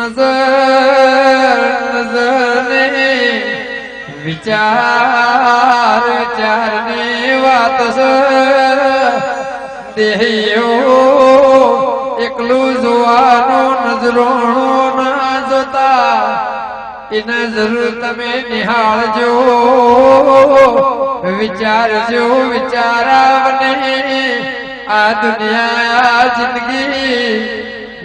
નજર નજરને વિચાર વિચારની વાત છે દેહીઓ એકલું જોવાનું નજરોણું ના જોતા એના જરૂર તમે નિહાળજો વિચારજો વિચારાવને આ દુનિયા આ જિંદગી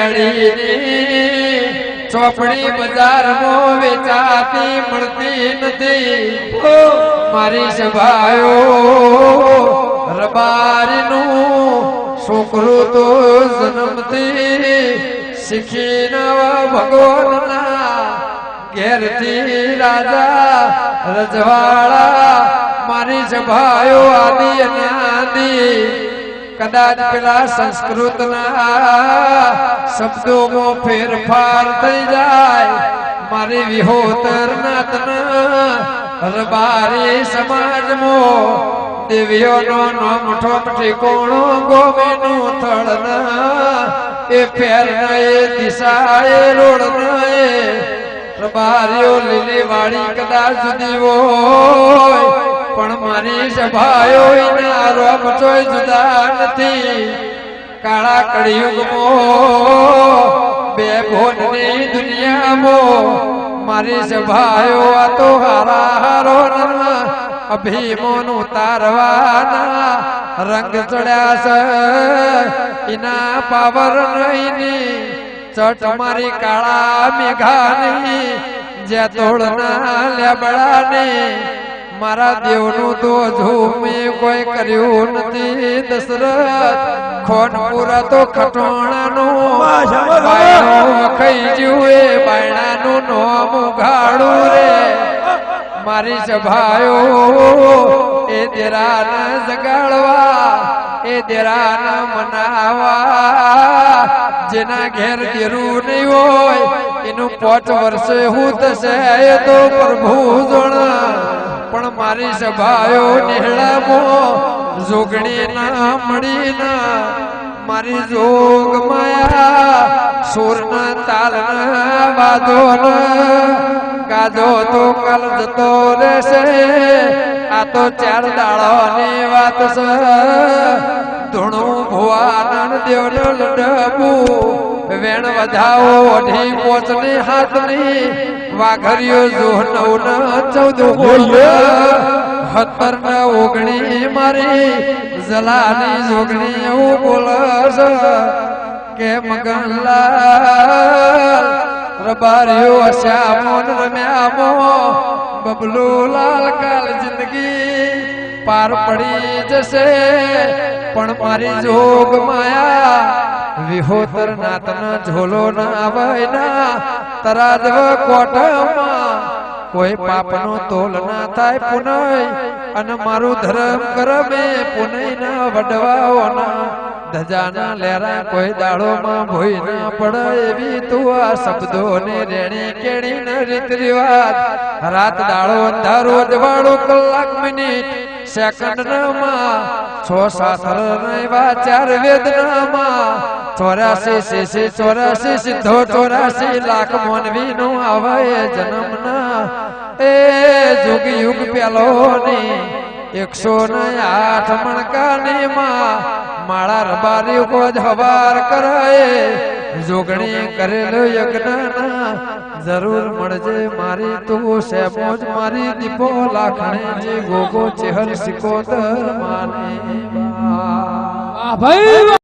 કેરેડીની ચોપડી બજારમાં વેચાતી મળતી નથી. મારી સભાયો રબારીનું છોકરું તો જન્મથી શીખી નવા ભગવાનના ઘેરથી રાજા રજવાડા. મારી સભાયો આદિ અનાદિ કદાચ પેલા સંસ્કૃતના શબ્દોમાં ફેરફાર થઈ જાય. મારી વિહોતર નાતના રબારી સમાજમાં દેવીઓનો નામ ઠોપ ઠેકોણો ગોમેનું થળના. એ ફેરના એ દિશાએ રોડના. એ રબારીઓ લીલી વાળી કદાચ હોય. પણ મારી સભાયો રોમ જોઈ જુદા નથી. કાળા કળિયુગમાં, બે ભોનની દુનિયામાં. મારી સભાયો આ તો હારા હારો અભિમોનું તારવાના રંગ ચડ્યા છે. એના પાવર નહીં ચટ મારી કાળા મેઘાની જે તોડના લેબડાને. મારા દેવનું તો હજુ મેં કોઈ કર્યું નથી દશરથ. ખોનપુરા તો ખટોણાનું બાયણું વખાઈ જુએ બાયણાનું નોમ ઉઘાડું રે. મારી સભાયો એ દેરાને જગાડવા, એ દેરાને મનાવા. જેના ઘેર દેરું નહીં હોય, એનું પાંચ વર્ષે હું થશે તો પ્રભુ જણ પણ મારી સભાયો નિહળામો જોગણી ના મળી ના મારી જોગ માયા, સુરના તાલ વાદો કાદો તો કાલ જતો રહેશે, આ તો ચાર દાડાની વાત છે. ધૂણું ભુવાનંદ દેવનો લડબુ વેણ વધાવો અઢી પોચની હાથની, વાઘરીઓ જો નવ ન ચૌદ હતર ને ઓગણી મારી જલાની જોગણી એવું બોલસ. કે મગનલાલ, રબારીઓ શ્યામો ને રમ્યામો બબલુ લાલ કાલ જિંદગી પાર પડી જશે, પણ મારી જોગ માયા વિહોતર નાતના ઝોલો ના આવે ના તરાજવ કોટમાં કોઈ પાપનો તોલ ના થાય પુનય. અને મારું ધર્મ કરમે પુનય ના વડવાઓના. ધજાના લેરા કોઈ દાડોમાં ભોઈ ના પડે એવી તું આ શબ્દો ને રેણી કેણી રીત રિવાજ રાત દાડો અંધારો અજવાળો કલાક મિનિટ. સેકન્ડ છ સાત એવા ચાર વેદનામાં. ચોરાસી શીશી ચોરાસી સિદ્ધો ચોરાસી લાખ મોનવી નું આવે જન્મના. એ જુગ યુગ પેલો ની એકસો ને આઠ મણકાની માં માળા રબારી કોજ હવાર કરાય. જોગણી કરેલો યજ્ઞના જરૂર મળજે મારી તું સેમોજ મારી દીપો લાખણે જે ગોગો ચેહર સિકોદર માને ભાઈ